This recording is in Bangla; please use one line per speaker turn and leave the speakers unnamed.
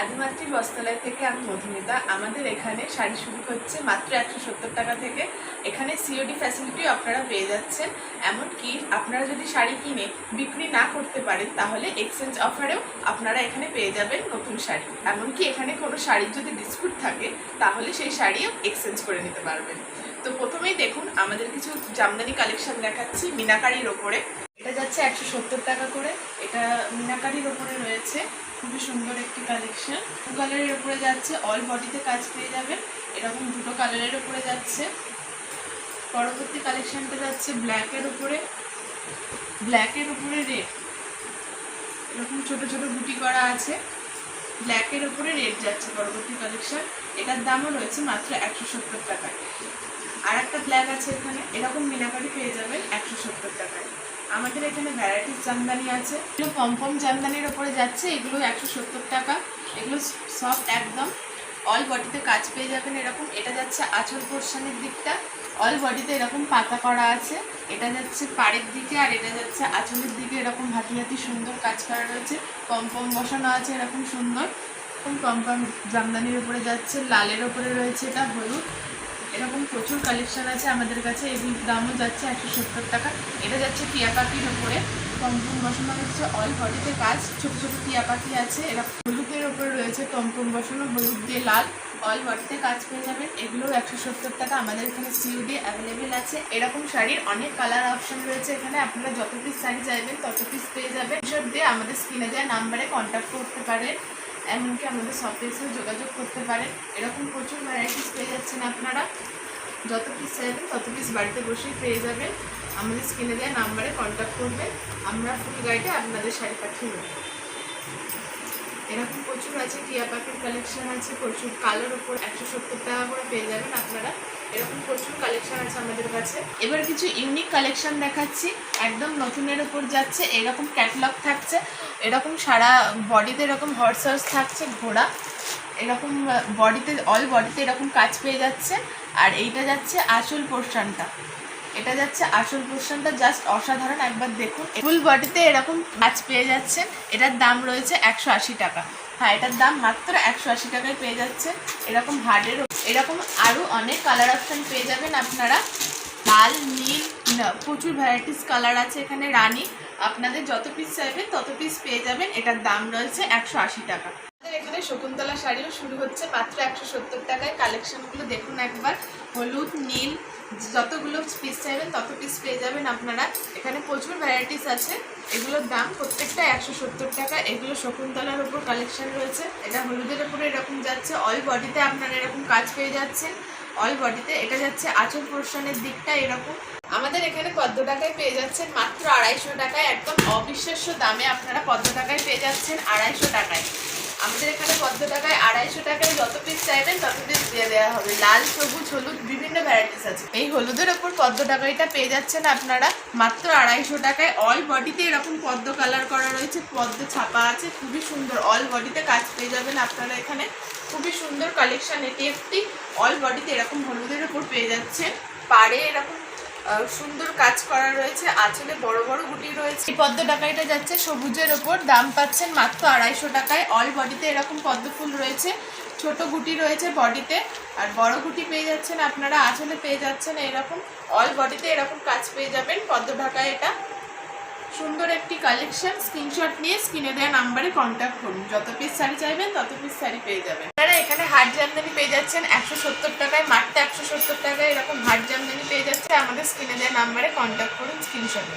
আদিমাতৃ বস্ত্রালয় থেকে আমি মধুমিতা। আমাদের এখানে শাড়ি শুরু হচ্ছে মাত্র একশো সত্তর টাকা থেকে। এখানে সিওডি ফ্যাসিলিটিও আপনারা পেয়ে যাচ্ছেন। এমনকি আপনারা যদি শাড়ি কিনে বিক্রি না করতে পারেন, তাহলে এক্সচেঞ্জ অফারেও আপনারা এখানে পেয়ে যাবেন নতুন শাড়ি। এমনকি এখানে কোনো শাড়ির যদি ডিসপুট থাকে, তাহলে সেই শাড়িও এক্সচেঞ্জ করে নিতে পারবেন। তো প্রথমেই দেখুন, আমাদের কিছু জামদানি কালেকশন দেখাচ্ছি মিনাকারির ওপরে। এটা যাচ্ছে একশো সত্তর টাকা করে। এটা মিনাকারির ওপরে রয়েছে। খুবই সুন্দর একটি কালেকশন কালারের উপরে যাচ্ছে অল বডিতে কাজ পেয়ে যাবেন। এরকম দুটো কালারের ওপরে যাচ্ছে। পরবর্তী কালেকশনটা যাচ্ছে ব্ল্যাকের উপরে। ব্ল্যাকের উপরে রেড এরকম ছোট ছোট গুটি করা আছে। ব্ল্যাকের উপরে রেড যাচ্ছে পরবর্তী কালেকশন এটার দামও রয়েছে মাত্র একশো সত্তর টাকায়। আর একটা ব্ল্যাক আছে এখানে। এরকম মিনাকারি পেয়ে যাবেন একশো সত্তর টাকায়। আমাদের এখানে ভ্যারাইটিস জামদানি আছে। এগুলো পমপম জামদানির ওপরে যাচ্ছে, এগুলো একশো সত্তর টাকা। এগুলো সব একদম। অল বডিতে কাজ পেয়ে যাবেন এরকম। এটা যাচ্ছে আঁচল পোর্শনের দিকটা। অল বডিতে এরকম পাতা করা আছে। এটা যাচ্ছে পাড়ের দিকে আর এটা যাচ্ছে আঁচলের দিকে। এরকম হাতি হাতি সুন্দর কাজ করা রয়েছে। পমপম বসানো আছে এরকম সুন্দর। এরকম পমপম জামদানির উপরে যাচ্ছে। লালের ওপরে রয়েছে এটা হলুদ। এরকম প্রচুর কালেকশন আছে আমাদের কাছে এগুলোর দামও যাচ্ছে একশো সত্তর টাকা। এটা যাচ্ছে টিয়া পাখির ওপরে। টমটম বসানো হচ্ছে অল বডিতে কাজ। ছোট ছোট টিয়া পাখি আছে। এরা হলুদের ওপরে রয়েছে টমটম বসানো, হলুদ দিয়ে লাল। অল বডিতে কাজ পেয়ে যাবেন। এগুলোও একশো সত্তর টাকা। আমাদের এখানে সিউডি অ্যাভেলেবেল আছে। এরকম শাড়ির অনেক কালার অপশন রয়েছে এখানে। আপনারা যত পিস শাড়ি চাইবেন, তত পিস পেয়ে যাবেন। এসব দিয়ে আমাদের স্ক্রিনে দেওয়া নাম্বারে কন্ট্যাক্ট করতে পারেন। এমনকি আমাদের সফটওয়্যার যোগাযোগ করতে পারেন। এরকম প্রচুর ভ্যারাইটিস পেয়ে যাচ্ছেন আপনারা। যত পিস চাইবেন, তত পিস বাড়িতে বসেই পেয়ে যাবেন। আমাদের স্ক্রিনে দেওয়া নাম্বারে কন্ট্যাক্ট করবেন। আমরা ফুল গাইডে আপনাদের শাড়ি পাঠিয়ে দেবো। এরকম প্রচুর আছে, টিয়া পাখির কালেকশন আছে, প্রচুর। কালোর ওপর একশো সত্তর টাকা করে পেয়ে যাবেন আপনারা। এরকম প্রচুর কালেকশন আছে আমাদের কাছে। এবার কিছু ইউনিক কালেকশন দেখাচ্ছি। একদম নতুনের উপর যাচ্ছে, এরকম ক্যাটলগ থাকছে, এরকম সারা বডিতে এরকম হর্স হর্স থাকছে, ঘোড়া। এরকম বডিতে অল বডিতে এরকম কাজ পেয়ে যাচ্ছে। আর এইটা যাচ্ছে আসল পোর্শনটা এটা যাচ্ছে আসল পোর্শনটা জাস্ট অসাধারণ, একবার দেখুন। ফুল বডিতে এরকম কাজ পেয়ে যাচ্ছেন, এটার দাম রয়েছে একশো আশি টাকা। হ্যাঁ এটার দাম মাত্র একশো আশি টাকায় পেয়ে যাচ্ছে এরকম হার্ডের এরকম আরও অনেক কালার অপশান পেয়ে যাবেন আপনারা। লাল, নীল প্রচুর ভ্যারাইটিস কালার আছে এখানে, রানী। আপনাদের যত পিস চাইবেন, তত পিস পেয়ে যাবেন। এটার দাম রয়েছে একশো আশি টাকা। শকুন্তলা শাড়িও শুরু হচ্ছে। মাত্র একশো সত্তর টাকায় কালেকশনগুলো দেখুন একবার। হলুদ, নীল, যতগুলো পিস চাইবেন তত পিস পেয়ে যাবেন আপনারা। এখানে প্রচুর ভ্যারাইটিস আছে। এগুলোর দাম প্রত্যেকটা একশো সত্তর টাকা। এগুলো শকুন্তলার উপর কালেকশন রয়েছে। এটা হলুদের উপরে এরকম যাচ্ছে। অল বডিতে আপনারা এরকম কাজ পেয়ে যাচ্ছেন। অল বডিতে এটা যাচ্ছে আঁচল পোর্শনের দিকটা এরকম। আমাদের এখানে পদ্ম টাকায় পেয়ে যাচ্ছেন মাত্র আড়াইশো টাকায়। একদম অবিশ্বাস্য দামে আপনারা পদ্ম টাকায় পেয়ে যাচ্ছেন আড়াইশো টাকায়। আমাদের এখানে পদ্ম টাকায় আড়াইশো টাকায় যত পিস চাইবেন তত পিস দিয়ে দেওয়া হবে। লাল, সবুজ, হলুদ, বিভিন্ন ভ্যারাইটিস আছে। এই হলুদের ওপর পদ্ম টাকাইটা পেয়ে যাচ্ছেন আপনারা। মাত্র আড়াইশো টাকায় অল বডিতে এরকম পদ্ম কালার করা রয়েছে। পদ্ম ছাপা আছে, খুবই সুন্দর। অল বডিতে কাজ পেয়ে যাবেন আপনারা এখানে। খুবই সুন্দর কালেকশন এটি একটি অল বডিতে এরকম হলুদের ওপর পেয়ে যাচ্ছে পাড়ে এরকম সুন্দর কাজ করা রয়েছে, আঁচলে বড় বড় গুটি রয়েছে। এই পদ্ম ডাকাইটা যাচ্ছে সবুজের ওপর, দাম পাচ্ছেন মাত্র আড়াইশো টাকায়। অল বডিতে এরকম পদ্ম ফুল রয়েছে, ছোট গুটি রয়েছে বডিতে আর বড় গুটি পেয়ে যাচ্ছেন আপনারা, আঁচলে পেয়ে যাচ্ছেন এরকম। অল বডিতে এরকম কাজ পেয়ে যাবেন, পদ্ম ঢাকায় এটা। সুন্দর একটি কালেকশন স্ক্রিনশট নিয়ে স্ক্রিনে দেওয়া নাম্বারে কন্ট্যাক্ট করুন। যত পিস শাড়ি চাইবেন, তত পিস শাড়ি পেয়ে যাবেন। আপনারা এখানে হাট জামদানি পেয়ে যাচ্ছেন একশো সত্তর টাকায় মাঠটা একশো সত্তর টাকায় এরকম হাট জামদানি পেয়ে যাচ্ছে। আমাদের স্ক্রিনে দেওয়া নাম্বারে কন্ট্যাক্ট করুন স্ক্রিনশট